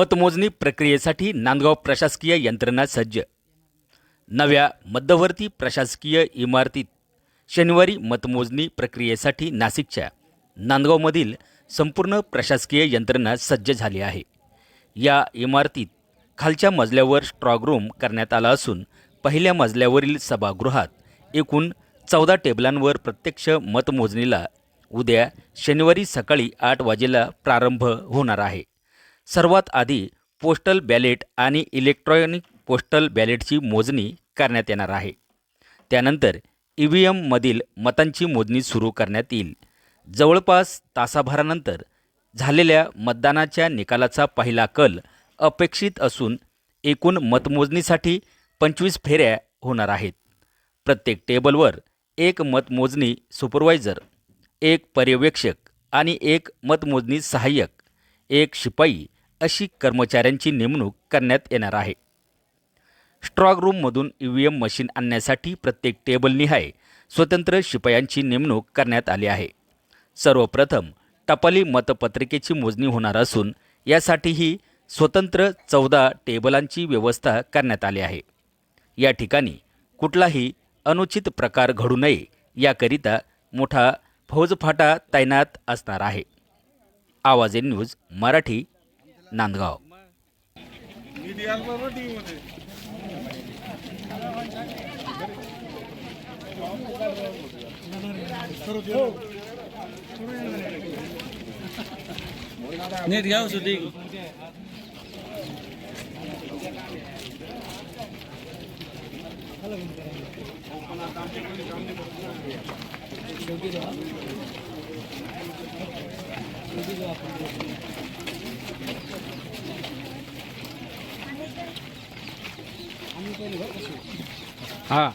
मतमोजणी प्रक्रियेसाठी नांदगाव प्रशासकीय यंत्रणा सज्ज. नव्या मध्यवर्ती प्रशासकीय इमारतीत शनिवारी मतमोजणी प्रक्रियेसाठी नाशिकच्या नांदगावमधील संपूर्ण प्रशासकीय यंत्रणा सज्ज झाली आहे. या इमारतीत खालच्या मजल्यावर स्ट्रॉग रूम करण्यात आला असून पहिल्या मजल्यावरील सभागृहात एकूण चौदा टेबलांवर प्रत्यक्ष मतमोजणीला उद्या शनिवारी सकाळी आठ वाजेला प्रारंभ होणार आहे. सर्वात आधी पोस्टल बॅलेट आणि इलेक्ट्रॉनिक पोस्टल बॅलेटची मोजणी करण्यात येणार आहे. त्यानंतर ई व्ही एममधील मतांची मोजणी सुरू करण्यात येईल. जवळपास तासाभरानंतर झालेल्या मतदानाच्या निकालाचा पहिला कल अपेक्षित असून एकूण मतमोजणीसाठी पंचवीस फेऱ्या होणार आहेत. प्रत्येक टेबलवर एक मतमोजणी सुपरवायझर एक पर्यवेक्षक आणि एक मतमोजणी सहाय्यक एक शिपाई अशी कर्मचाऱ्यांची नेमणूक करण्यात येणार आहे. स्ट्रॉंग रूममधून ई व्ही एम मशीन आणण्यासाठी प्रत्येक टेबलनिहाय स्वतंत्र शिपायांची नेमणूक करण्यात आली आहे. सर्वप्रथम टपाली मतपत्रिकेची मोजणी होणार असून यासाठीही स्वतंत्र चौदा टेबलांची व्यवस्था करण्यात आली आहे. या ठिकाणी कुठलाही अनुचित प्रकार घडू नये याकरिता मोठा फौजफाटा तैनात असणार आहे. आवाज news Marathi नांदगाव नीट घ्या शूटिंग 啊。